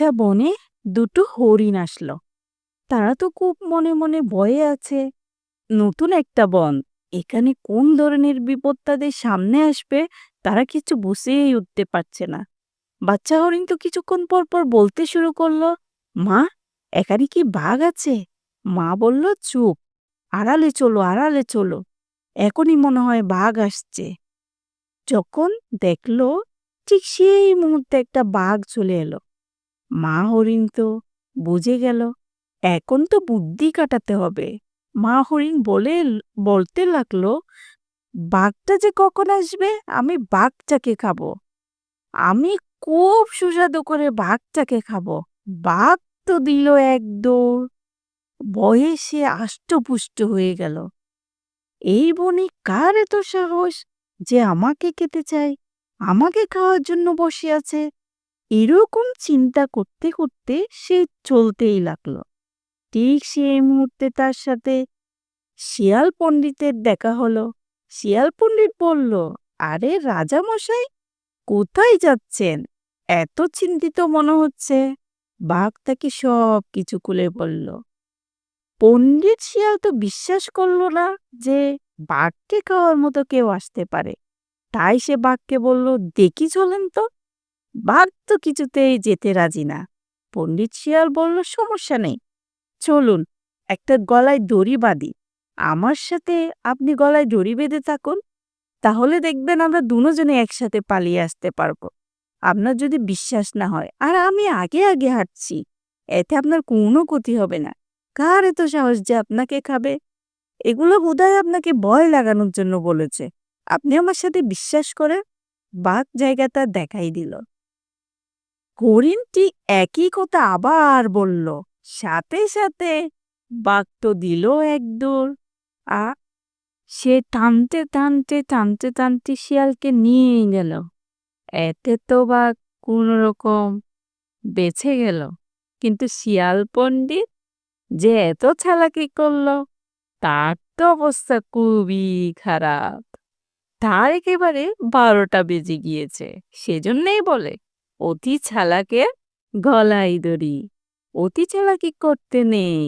একটা বনে দুটো হরিণ আসলো। তারা তো খুব মনে মনে ভয়ে আছে। নতুন একটা বন, এখানে কোন ধরনের বিপদ তাদের সামনে আসবে তারা কিছু বুঝেই উঠতে পারছে না। বাচ্চা হরিণ তো কিছুক্ষণ পর পর বলতে শুরু করল, মা, এখানে কি বাঘ আছে? মা বলল, চুপ, আড়ালে চলো আড়ালে চলো, এখনই মনে হয় বাঘ আসছে। যখন দেখল, ঠিক সেই মুহূর্তে একটা বাঘ চলে এলো। মা হরিণ তো বুঝে গেল, এখন তো বুদ্ধি কাটাতে হবে। মা হরিণ বলে, বলতে লাগল, বাঘটা যে কখন আসবে? আমি বাঘটাকে খাব। আমি খুব সুস্বাদু করে বাঘটাকে খাব। বাঘ তো দিল এক দৌড়। ভয়ে সে আষ্টপুষ্ট হয়ে গেল। এই বনে, কার এত সাহস যে আমাকে খেতে চায়? আমাকে খাওয়ার জন্য বসে আছে। এরকম চিন্তা করতে করতে সে চলতেই লাগল। ঠিক সেই মুহূর্তে তার সাথে শিয়াল পণ্ডিতের দেখা হলো। শিয়াল পণ্ডিত বলল, আরে রাজামশাই, কোথায় যাচ্ছেন? এত চিন্তিত মনে হচ্ছে। বাঘ তাকে সব কিছু খুলে বলল। পণ্ডিত শিয়াল তো বিশ্বাস করল না যে বাঘকে খাওয়ার মতো কেউ আসতে পারে। তাই সে বাঘকে বলল, দেখি চলেন তো। বাঘ তো কিছুতেই যেতে রাজি না। পণ্ডিত শিয়াল বলল, সমস্যা নেই। চলুন, একটা গলায় দড়ি বাঁধি। আমার সাথে আপনি গলায় দড়ি বেঁধে থাকুন। তাহলে দেখবেন আমরা দুজনে একসাথে পালিয়ে আসতে পারব। আপনার যদি বিশ্বাস না হয়, আর আমি আগে আগে হাঁটছি, এতে আপনার কোনো ক্ষতি হবে না। কার এত সাহস যে আপনাকে খাবে? এগুলো বোধহয় আপনাকে ভয় লাগানোর জন্য বলেছে। আপনি আমার সাথে বিশ্বাস করে বাঘ জায়গাটা দেখাই দিল। হরিণটি একই কথা আবার বলল, সাথে সাথে বাঘ তো দিল এক দৌড় আ সে টানতে টানতে টানতে টানতে শিয়ালকে নিয়ে গেল। এতে তো বাঘ কোনো রকম বেঁচে গেল। কিন্তু শিয়াল পণ্ডিত যে এত চালাকি করল, তার তো অবস্থা খুবই খারাপ। তার একেবারে বারোটা বেজে গিয়েছে, সেজন্যই বলে অতি ছালাকে গলায় দড়ি। অতি চালাকি করতে নেই।